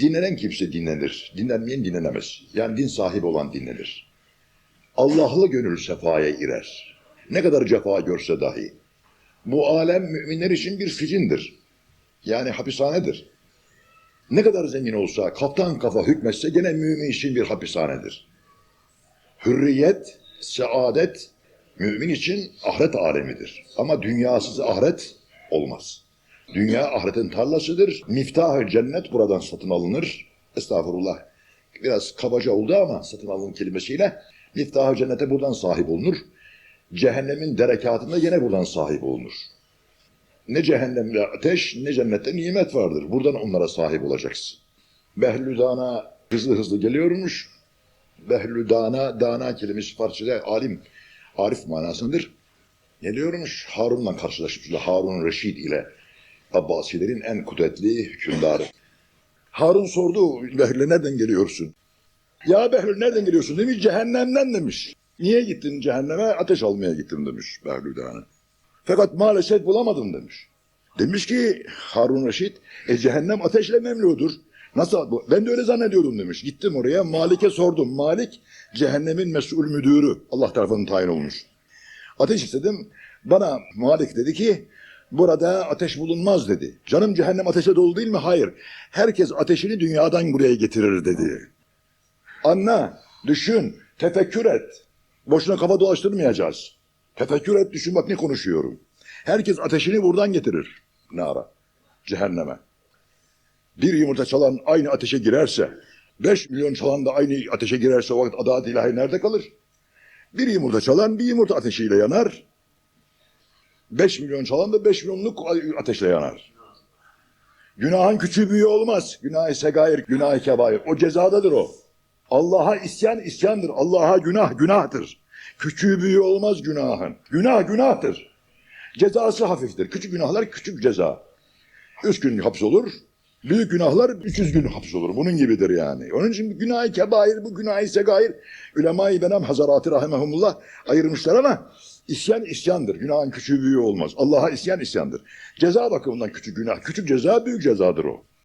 Dinlenen kimse dinlenir. Dinlenmeyen dinlenemez. Yani din sahibi olan dinlenir. Allah'lı gönül sefaya girer. Ne kadar cefa görse dahi. Bu alem müminler için bir sicindir. Yani hapishanedir. Ne kadar zengin olsa, kaftan kafa hükmetse gene mümin için bir hapishanedir. Hürriyet, saadet mümin için ahiret alemidir. Ama dünyasız ahiret olmaz. Dünya ahiretin tarlasıdır. Miftahı cennet buradan satın alınır. Estağfurullah. Biraz kabaca oldu ama satın alın kelimesiyle. Miftahı cennete buradan sahip olunur. Cehennemin derekatında yine buradan sahip olunur. Ne cehennemde ateş ne cennette nimet vardır. Buradan onlara sahip olacaksın. Behlüdana hızlı hızlı geliyormuş. Behlüdana, dana kelimesi parçada alim, arif manasındır. Geliyormuş Harun'la karşılaşmışlar. Harun Reşid ile Abbasilerin en kudretli hükümdarı. Harun sordu Behlül'e nereden geliyorsun? Ya Behlül nereden geliyorsun demiş cehennemden demiş. Niye gittin cehenneme? Ateş almaya gittim demiş Behlül'den. Fakat maalesef bulamadım demiş. Demiş ki Harun Reşit, e cehennem ateşle memludur. Nasıl? bu? Ben de öyle zannediyordum demiş. Gittim oraya Malik'e sordum. Malik cehennemin mesul müdürü. Allah tarafından tayin olmuş. Ateş istedim. Bana Malik dedi ki burada ateş bulunmaz dedi. Canım cehennem ateşe dolu değil mi? Hayır. Herkes ateşini dünyadan buraya getirir dedi. Anla, düşün, tefekkür et. Boşuna kafa dolaştırmayacağız. Tefekkür et, düşün bak ne konuşuyorum. Herkes ateşini buradan getirir. Nara, cehenneme. Bir yumurta çalan aynı ateşe girerse, beş milyon çalan da aynı ateşe girerse o vakit adalet ilahi nerede kalır? Bir yumurta çalan bir yumurta ateşiyle yanar. Beş milyon çalan da beş milyonluk ateşle yanar. Günahın küçüğü büyüğü olmaz. Günah-ı segair, günah-ı kebair. O cezadadır o. Allah'a isyan isyandır. Allah'a günah günahtır. Küçüğü büyüğü olmaz günahın. Günah günahtır. Cezası hafiftir. Küçük günahlar küçük ceza. Üç gün hapis olur. Büyük günahlar 300 gün hapis olur. Bunun gibidir yani. Onun için günah-ı kebair, bu günah-ı segair. Ulema-i benem hazaratı rahimehumullah ayırmışlar ama isyan isyandır. Günahın küçüğü büyüğü olmaz. Allah'a isyan isyandır. Ceza bakımından küçük günah. Küçük ceza büyük cezadır o.